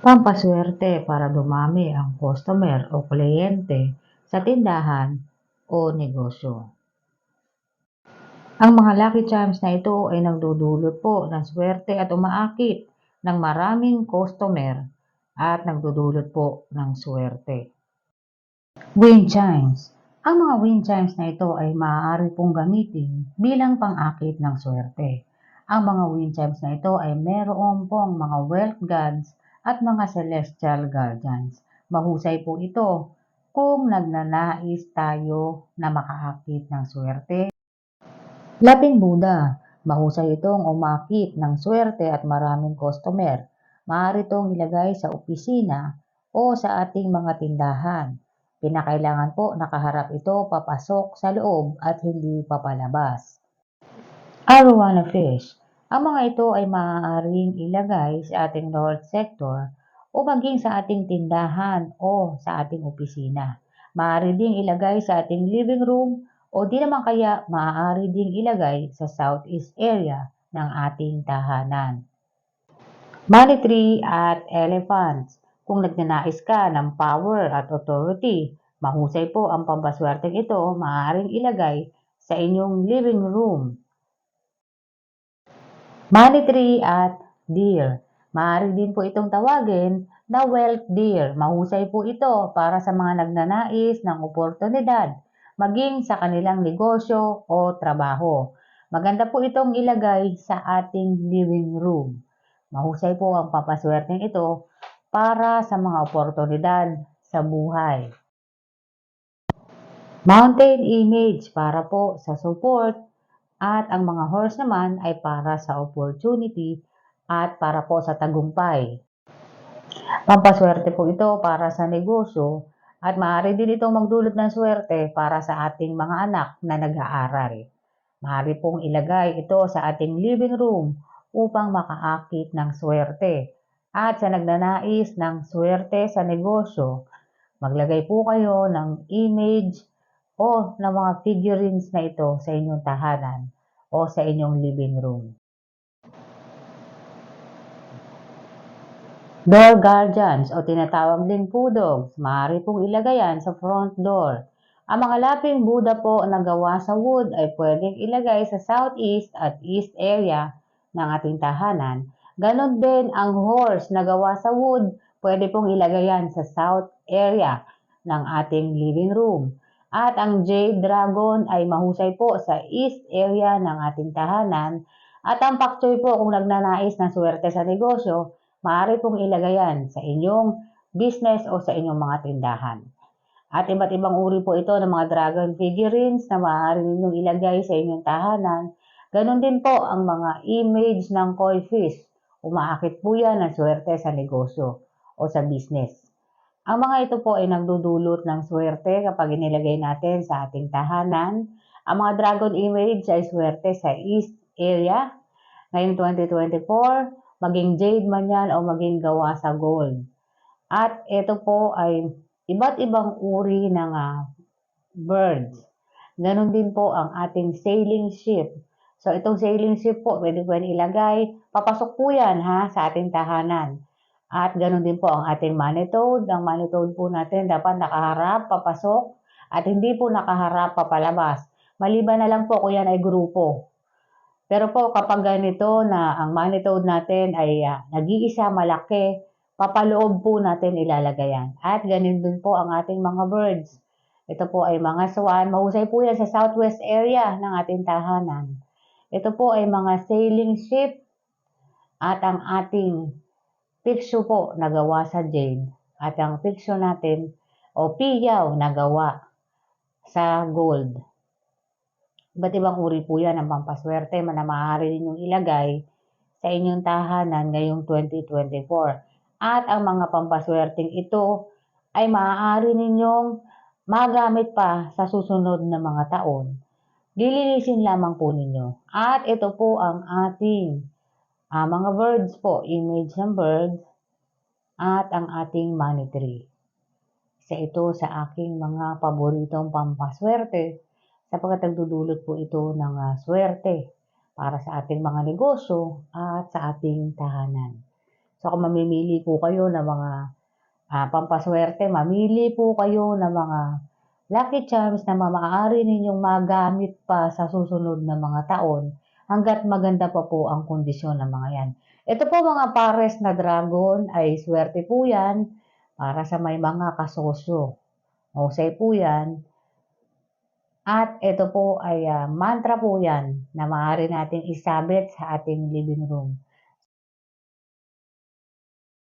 Pampaswerte para dumami ang customer o kliyente sa tindahan o negosyo. Ang mga lucky charms na ito ay nagdudulot po ng swerte at umaakit ng maraming customer at nagdudulot po ng swerte. Wind chimes. Ang mga wind chimes na ito ay maaari pong gamitin bilang pang-akit ng swerte. Ang mga wind chimes na ito ay meron pong mga wealth gods at mga celestial guardians. Mahusay po ito kung nagnanais tayo na makaakit ng swerte. Laping Buddha, mahusay itong umakit ng swerte at maraming customer. Maaari itong ilagay sa opisina o sa ating mga tindahan. Pinakailangan po nakaharap ito papasok sa loob at hindi papalabas. Arowana fish. Ang mga ito ay maaaring ilagay sa ating north sector o maging sa ating tindahan o sa ating opisina. Maaari ding ilagay sa ating living room o di naman kaya maaari ding ilagay sa southeast area ng ating tahanan. Money tree at elephants. Kung nagnanais ka ng power at authority, mahusay po ang pampaswerteng ito maaaring ilagay sa inyong living room. Money tree at deer. Maaari din po itong tawagin na wealth deer. Mahusay po ito para sa mga nagnanais ng oportunidad maging sa kanilang negosyo o trabaho. Maganda po itong ilagay sa ating living room. Mahusay po ang papaswerteng ito para sa mga oportunidad sa buhay. Mountain image para po sa support at ang mga horse naman ay para sa opportunity at para po sa tagumpay. Pampaswerte po ito para sa negosyo at maaari din itong magdulot ng swerte para sa ating mga anak na nag-aaral. Maaari pong ilagay ito sa ating living room upang makaakit ng swerte. At sa nagnanais ng swerte sa negosyo, maglagay po kayo ng image o ng mga figurines na ito sa inyong tahanan o sa inyong living room. Door guardians o tinatawag ding pudogs, maaari pong ilagay yan sa front door. Ang mga laping Buddha po na gawa sa wood ay pwedeng ilagay sa southeast at east area ng ating tahanan. Ganon din ang horse na gawa sa wood, pwede pong ilagay yan sa south area ng ating living room. At ang jade dragon ay mahusay po sa east area ng ating tahanan. At ang pakchoy po kung nagnanais ng swerte sa negosyo, maaari pong ilagay yan sa inyong business o sa inyong mga tindahan. At iba't ibang uri po ito ng mga dragon figurines na maaari ninyong ilagay sa inyong tahanan. Ganon din po ang mga image ng koi fish. Umaakit po yan ng swerte sa negosyo o sa business. Ang mga ito po ay nagdudulot ng swerte kapag inilagay natin sa ating tahanan. Ang mga dragon image ay swerte sa east area. Ngayong 2024, maging jade man yan o maging gawa sa gold. At ito po ay iba't ibang uri ng uh, birds. Ganon din po ang ating sailing ship. So itong sailing ship po, pwede po ilagay. Papasok po yan ha, sa ating tahanan. At ganon din po ang ating manitoad. Ang manitoad po natin dapat nakaharap, papasok, at hindi po nakaharap, papalabas. Maliban na lang po kung yan ay grupo. Pero po kapag ganito na ang manitoad natin ay uh, nag-iisa malaki, papaloob po natin ilalagay yan. At ganun din po ang ating mga birds. Ito po ay mga swan. Mahusay po yan sa southwest area ng ating tahanan. Ito po ay mga sailing ship at ang ating picture po nagawa sa jade. At ang picture natin o piyaw nagawa sa gold. Iba't ibang uri po yan ng pampaswerte na maaari ninyong ilagay sa inyong tahanan ngayong 2024. At ang mga pampaswerteng ito ay maaari ninyong magamit pa sa susunod na mga taon. Dililisin lamang po ninyo. At ito po ang ating uh, mga birds po, image ng birds, at ang ating money tree. Isa ito sa aking mga paboritong pampaswerte sapagkat nagdudulot po ito ng uh, swerte para sa ating mga negosyo at sa ating tahanan. So kung mamimili po kayo ng mga ah, pampaswerte, mamili po kayo ng mga lucky charms na maaari ninyong magamit pa sa susunod na mga taon hanggat maganda pa po ang kondisyon ng mga yan. Ito po mga pares na dragon ay swerte po yan para sa may mga kasosyo. Husay po yan. At ito po ay ah, mantra po yan na maaari nating isabit sa ating living room.